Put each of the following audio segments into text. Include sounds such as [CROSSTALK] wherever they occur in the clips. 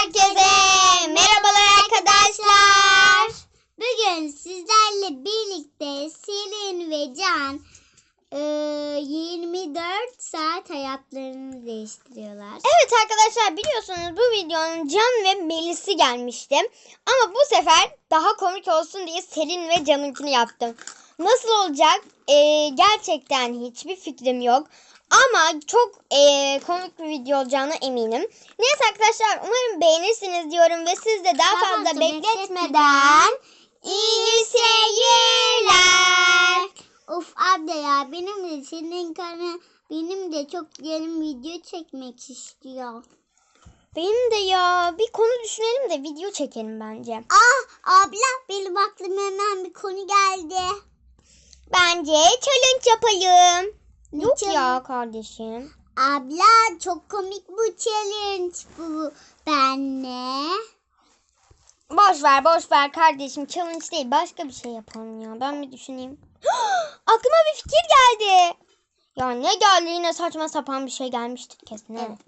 Herkese merhabalar arkadaşlar. Bugün sizlerle birlikte Selin ve Can e, 24 saat hayatlarını değiştiriyorlar. Evet arkadaşlar biliyorsunuz bu videonun Can ve Melis'i gelmişti. Ama bu sefer daha komik olsun diye Selin ve Can'ınkini yaptım. Nasıl olacak? Ee, gerçekten hiçbir fikrim yok. Ama çok ee, komik bir video olacağına eminim. Neyse arkadaşlar umarım beğenirsiniz diyorum ve siz de daha fazla fazla bekletmeden iyi seyirler. Of abla ya benim de senin kana benim de çok yarın video çekmek istiyor. Benim de ya bir konu düşünelim de video çekelim bence. Ah abla benim aklıma hemen bir konu geldi. Bence challenge yapalım. Yok challenge? ya kardeşim. Abla çok komik bu challenge bu. Ben ne? Boş ver boş ver kardeşim. Challenge değil başka bir şey yapalım ya. Ben bir düşüneyim. [GASPS] Aklıma bir fikir geldi. Ya ne geldi yine saçma sapan bir şey gelmiştir kesin. Evet.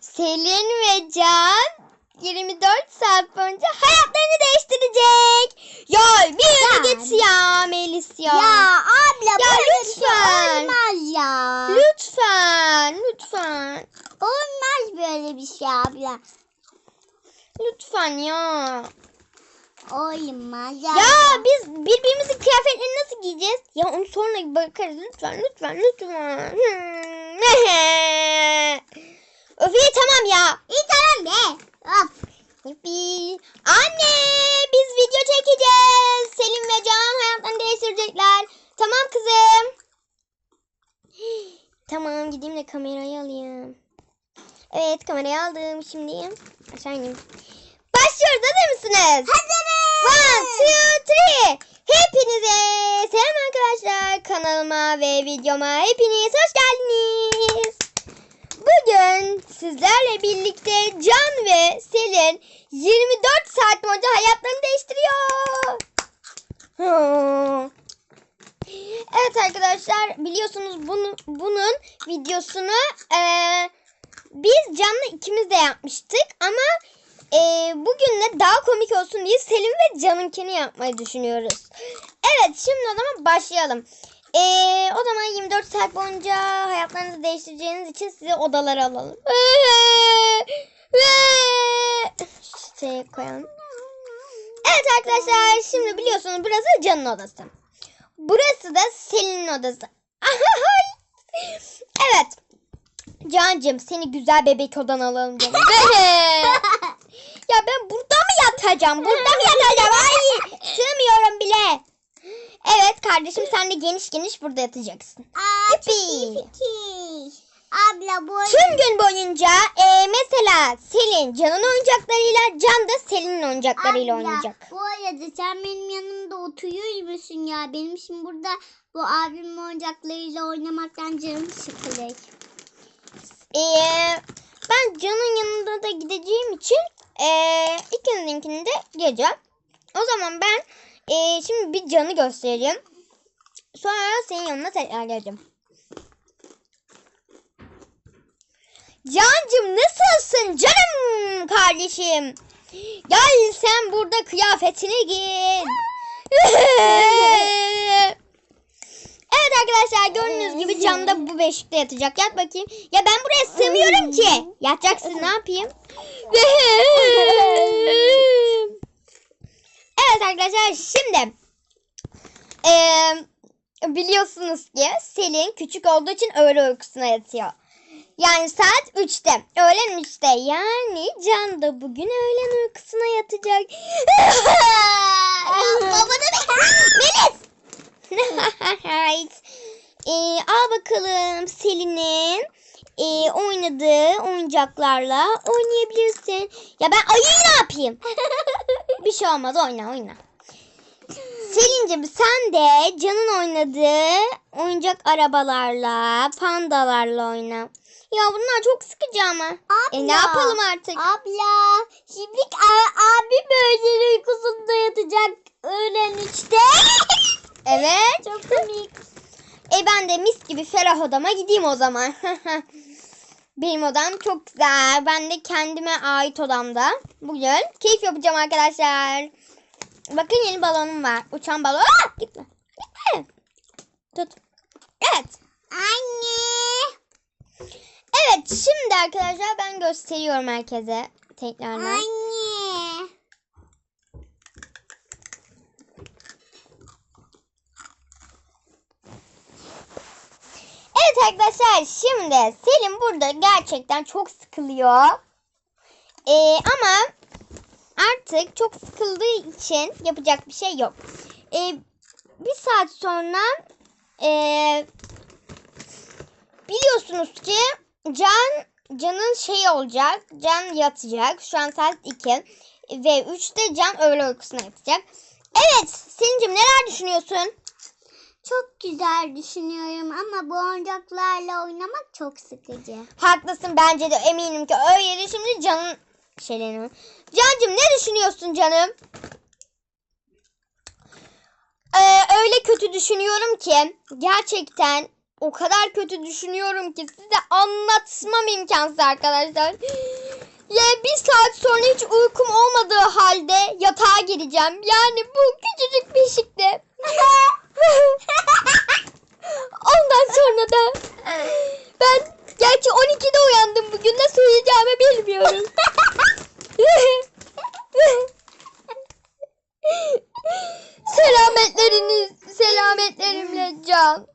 Selin ve Can 24 saat boyunca hayatlarını değiştirecek. Ya bir yere Ya. git ya Melis ya. Ya abla Ya böyle şey lütfen. olmaz ya. Lütfen lütfen. Olmaz böyle bir şey abla. Lütfen ya. Olmaz ya. Ya biz birbirimizin kıyafetlerini nasıl giyeceğiz? Ya onu sonra bakarız lütfen lütfen lütfen. [LAUGHS] Öf iyi tamam ya. İyi tamam be. Of. Yuppi. Anne biz video çekeceğiz. Selim ve Can hayatlarını değiştirecekler. Tamam kızım. Tamam gideyim de kamerayı alayım. Evet kamerayı aldım şimdi. Aşağı ineyim. Başlıyoruz hazır mısınız? Hazırız. One, two, three. Hepinize selam arkadaşlar. Kanalıma ve videoma hepiniz hoş geldiniz. Bugün sizlerle birlikte Can ve Selin 24 saat boyunca hayatlarını değiştiriyor. [LAUGHS] Evet arkadaşlar biliyorsunuz bunu, bunun videosunu eee, biz Can'la ikimiz de yapmıştık ama eee, bugün de daha komik olsun diye Selim ve Can'ınkini yapmayı düşünüyoruz. Evet şimdi o zaman başlayalım. Eee, o zaman 24 saat boyunca hayatlarınızı değiştireceğiniz için size odaları alalım. Şey koyalım. Evet arkadaşlar şimdi biliyorsunuz burası Can'ın odası. Burası da Selin'in odası. [LAUGHS] evet. Cancım seni güzel bebek odan alalım canım. [LAUGHS] ya ben burada mı yatacağım? Burada mı yatacağım? Ay kardeşim sen de geniş geniş burada yatacaksın. Aa, çok iyi fikir. Abla bu Tüm gün boyunca e, mesela Selin Can'ın oyuncaklarıyla Can da Selin'in oyuncaklarıyla Abla, oynayacak. Bu arada sen benim yanımda oturuyor musun ya? Benim şimdi burada bu abimin oyuncaklarıyla oynamaktan canım sıkılır. Ee, ben Can'ın yanında da gideceğim için ee, ikinizinkini de geleceğim. O zaman ben ee, şimdi bir Can'ı göstereyim. Sonra senin yanına tekrar geleceğim. Cancım nasılsın canım kardeşim? Gel sen burada kıyafetini giy. [LAUGHS] Evet arkadaşlar gördüğünüz gibi Can da bu beşikte yatacak. Yat bakayım. Ya ben buraya sığmıyorum ki. Yatacaksın ne yapayım? [LAUGHS] Evet arkadaşlar şimdi eee, biliyorsunuz ki Selin küçük olduğu için öğle uykusuna yatıyor. Yani saat 3'te. Öğlen 3'te. Yani Can da bugün öğlen uykusuna yatacak. [LAUGHS] Babana Melis! [LAUGHS] right. Ee, al bakalım Selin'in ee, oynadığı oyuncaklarla oynayabilirsin. Ya ben ayıyı ne yapayım? [LAUGHS] Bir şey olmaz oyna oyna. Selin'cim sen de Can'ın oynadığı oyuncak arabalarla, pandalarla oyna. Ya bunlar çok sıkıcı ama. E ne Abla. yapalım artık? Abla şimdi a- abim öğlen uykusunda yatacak öğlen üçte. Evet. Çok komik. E ben de mis gibi ferah odama gideyim o zaman. [LAUGHS] Benim odam çok güzel. Ben de kendime ait odamda. Bugün keyif yapacağım arkadaşlar. Bakın yeni balonum var. Uçan balon. Aa, gitme. Gitme. Tut. Evet. Anne. Evet şimdi arkadaşlar ben gösteriyorum herkese tekrardan. Anne. Evet arkadaşlar şimdi Selim burada gerçekten çok sıkılıyor. Ee, ama artık çok sıkıldığı için yapacak bir şey yok. Ee, bir saat sonra ee, biliyorsunuz ki Can Can'ın şeyi olacak. Can yatacak. Şu an saat 2 ve 3'te Can öğle uykusuna yatacak. Evet Selin'cim neler düşünüyorsun? Çok güzel düşünüyorum ama bu oyuncaklarla oynamak çok sıkıcı. Haklısın bence de eminim ki öyle şimdi canın şeylerini. Cancım ne düşünüyorsun canım? Ee, öyle kötü düşünüyorum ki gerçekten o kadar kötü düşünüyorum ki size anlatmam imkansız arkadaşlar. [GASPS] Ya bir saat sonra hiç uykum olmadığı halde yatağa gireceğim. Yani bu küçücük beşikte. [LAUGHS] [LAUGHS] Ondan sonra da ben gerçi 12'de uyandım bugün nasıl uyuyacağımı bilmiyorum. Selametleriniz, selametlerimle Can.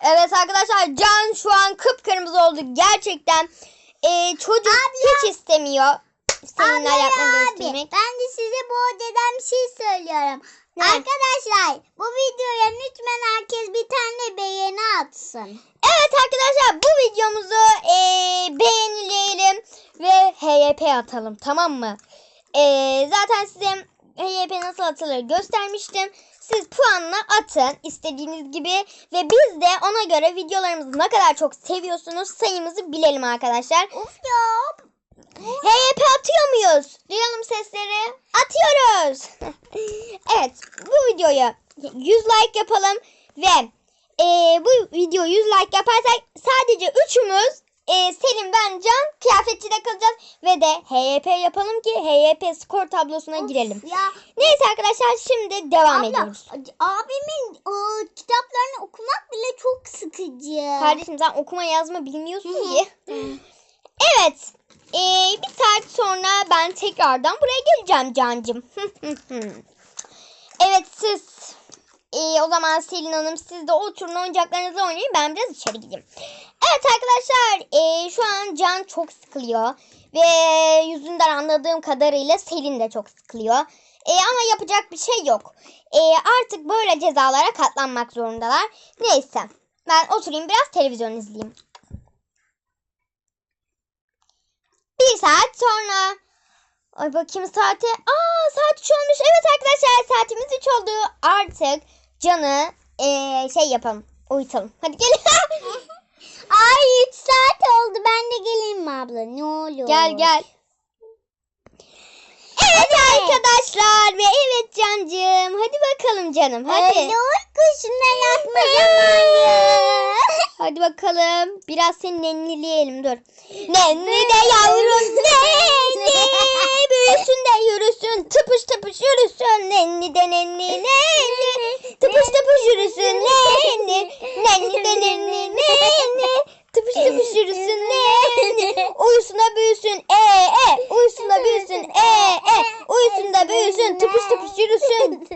Evet arkadaşlar Can şu an kıpkırmızı oldu. Gerçekten e, çocuk hiç istemiyor. Seninle ayaklarını değiştirmek. ben de size bu odadan bir şey söylüyorum. Ne? Arkadaşlar bu videoya lütfen herkes bir tane beğeni atsın. Evet arkadaşlar bu videomuzu HYP atalım tamam mı? E, zaten size HYP nasıl atılır göstermiştim. Siz puanla atın istediğiniz gibi ve biz de ona göre videolarımızı ne kadar çok seviyorsunuz sayımızı bilelim arkadaşlar. Of ya. HYP atıyor muyuz? Duyalım sesleri. Atıyoruz. [LAUGHS] evet bu videoyu 100 like yapalım ve e, bu video 100 like yaparsak sadece üçümüz e, Selim ben Can kıyafetçide kalacağız ve de HYP yapalım ki HYP skor tablosuna girelim. Ya Neyse arkadaşlar şimdi devam abla, ediyoruz. abimin o, kitaplarını okumak bile çok sıkıcı. Kardeşim sen okuma yazma bilmiyorsun ki. Evet. Ee, bir saat sonra ben tekrardan buraya geleceğim Cancım. [LAUGHS] evet siz ee, o zaman Selin Hanım siz de oturun oyuncaklarınızla oynayın ben biraz içeri gideyim. Evet arkadaşlar ee, şu an Can çok sıkılıyor. Ve yüzünden anladığım kadarıyla Selin de çok sıkılıyor. Ee, ama yapacak bir şey yok. Ee, artık böyle cezalara katlanmak zorundalar. Neyse ben oturayım biraz televizyon izleyeyim. Bir saat sonra. Ay bakayım saate. Aa saat 3 olmuş. Evet arkadaşlar saatimiz 3 oldu. Artık canı eee, şey yapalım. Uyutalım. Hadi gelin. [LAUGHS] Ay 3 saat oldu. Ben de geleyim mi abla? Ne olur. gel gel. Evet arkadaşlar ve evet cancım. Hadi bakalım canım. Hadi. Öyle kuşundan atma zamanı. Hadi bakalım. Biraz seni nennileyelim dur. Nenni de yavrum nenni. Büyüsün de yürüsün. Tıpış tıpış yürüsün. Nenni de nenni nenni. Tıpış tıpış yürüsün nenni. Nenni de nenni nenni. Tıpış tıpış yürüsün nenni. Uyusun da büyüsün. E e. Uyusun da büyüsün. E e. Uyusun da büyüsün. Tıpış tıpış yürüsün.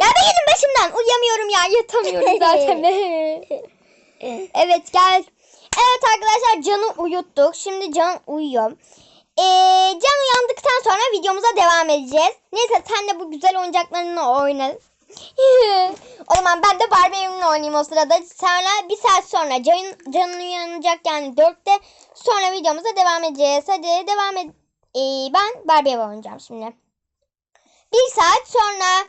ya be gidin başımdan. Uyuyamıyorum ya. Yatamıyorum zaten. Evet gel. Evet arkadaşlar Can'ı uyuttuk. Şimdi Can uyuyor. Ee, Can uyandıktan sonra videomuza devam edeceğiz. Neyse sen de bu güzel oyuncaklarınla oyna. o zaman ben de Barbie'imle oynayayım o sırada. Sonra bir saat sonra Can, Can'ın uyanacak yani dörtte. Sonra videomuza devam edeceğiz. Hadi devam et. Ee, ben Barbie'yle oynayacağım şimdi. Bir saat sonra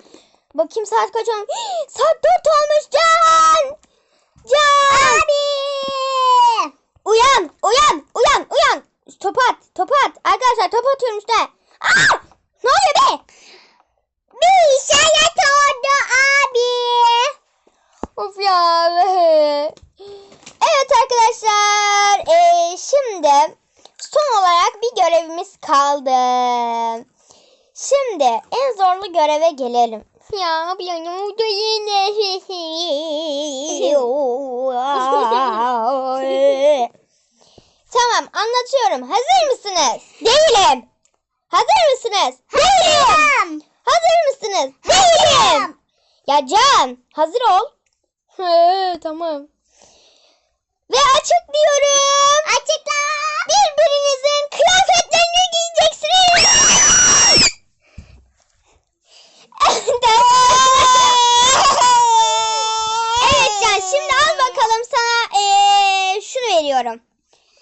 bakayım saat kaç olmuş? [GASPS] saat dört olmuş Can. Can. İşte. Aa! Ne oluyor be? Bir işaret oldu abi. Of ya. Evet arkadaşlar. son olarak bir görevimiz kaldı. Şimdi en zorlu göreve gelelim. Ya ablanım o da yine. [LAUGHS] tamam anlatıyorum. Hazır mısınız? Değilim. Hazır mısınız? Değilim. Hazır mısınız? Değilim. Ya Can hazır ol. He, tamam. Ve açıklıyorum. Açıkla. Birbirinizin kıyafetlerini giyeceksiniz. [LAUGHS] evet Can şimdi al bakalım sana eee, şunu veriyorum.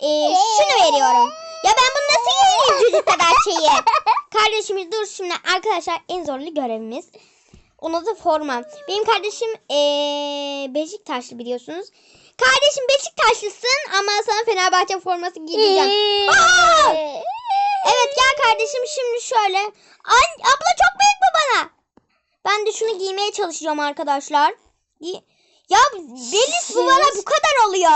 Eee, şunu veriyorum. Ya ben çocuk kadar şeyi? [LAUGHS] Kardeşimiz dur şimdi arkadaşlar en zorlu görevimiz. Ona da forma. Benim kardeşim eee Beşiktaşlı biliyorsunuz. Kardeşim Beşiktaşlısın ama sana Fenerbahçe forması giyeceğim. Evet gel kardeşim şimdi şöyle. Ay, abla çok büyük bu bana. Ben de şunu giymeye çalışacağım arkadaşlar. Gi- Ya Belis bu bana bu kadar oluyor.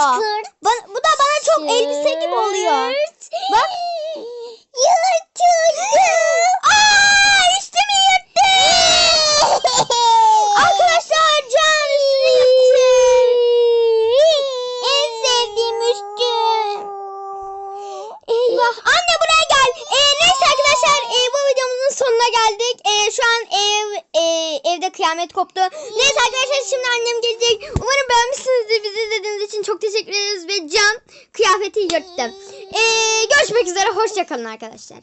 Ba- bu da bana çok elbise gibi oluyor. Bak. Yırtıldı. Aa üstümü yırttı. Arkadaşlar can. En sevdiğim üstüm. Eyvah. Anne buraya gel. Ee, neyse arkadaşlar e, videomuzun sonuna geldik. Şu an ev evde kıyamet koptu. Neyse arkadaşlar şimdi annem gelecek. Umarım beğenmişsinizdir. Bizi izlediğiniz için çok teşekkür ederiz. Ve Can kıyafeti yırttı. E, görüşmek üzere. Hoşçakalın arkadaşlar.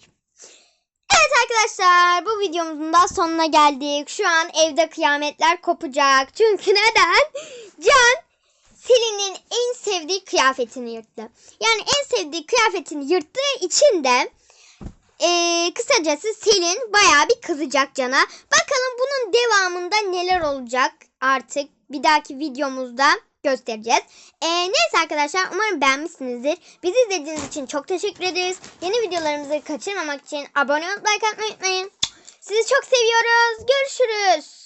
Evet arkadaşlar bu videomuzun da sonuna geldik. Şu an evde kıyametler kopacak. Çünkü neden? Can Selin'in en sevdiği kıyafetini yırttı. Yani en sevdiği kıyafetini yırttığı için de eee, kısacası Selin bayağı bir kızacak Can'a. Bakalım bunun devamında neler olacak artık bir dahaki videomuzda göstereceğiz. Eee, neyse arkadaşlar umarım beğenmişsinizdir. Bizi izlediğiniz için çok teşekkür ederiz. Yeni videolarımızı kaçırmamak için abone olup like atmayı unutmayın. Sizi çok seviyoruz. Görüşürüz.